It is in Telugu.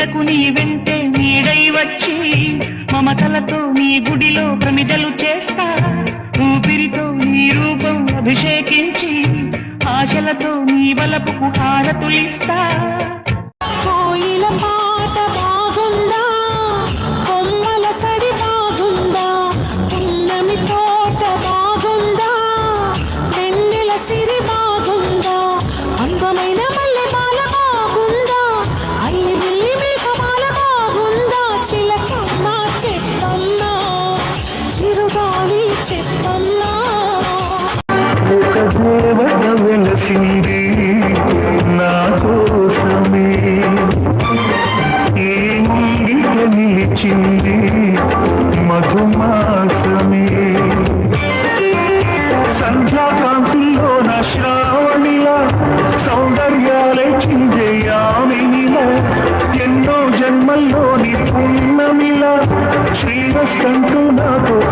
ఎండకు నీ వెంటే నీడై వచ్చి మమతలతో నీ గుడిలో ప్రమిదలు చేస్తా. ఊపిరితో నీ రూపం అభిషేకించి ఆశలతో నీ వలపుకు హారతులిస్తా. నిలిచింది మధుమాసమే. సంధ్యాకాంతుల్లో నా శ్రావణిల సౌందర్యాలే చిందేయామినిల ఎన్నో జన్మల్లోని పున్నమిలా శ్రీరస్కంటూ నాతో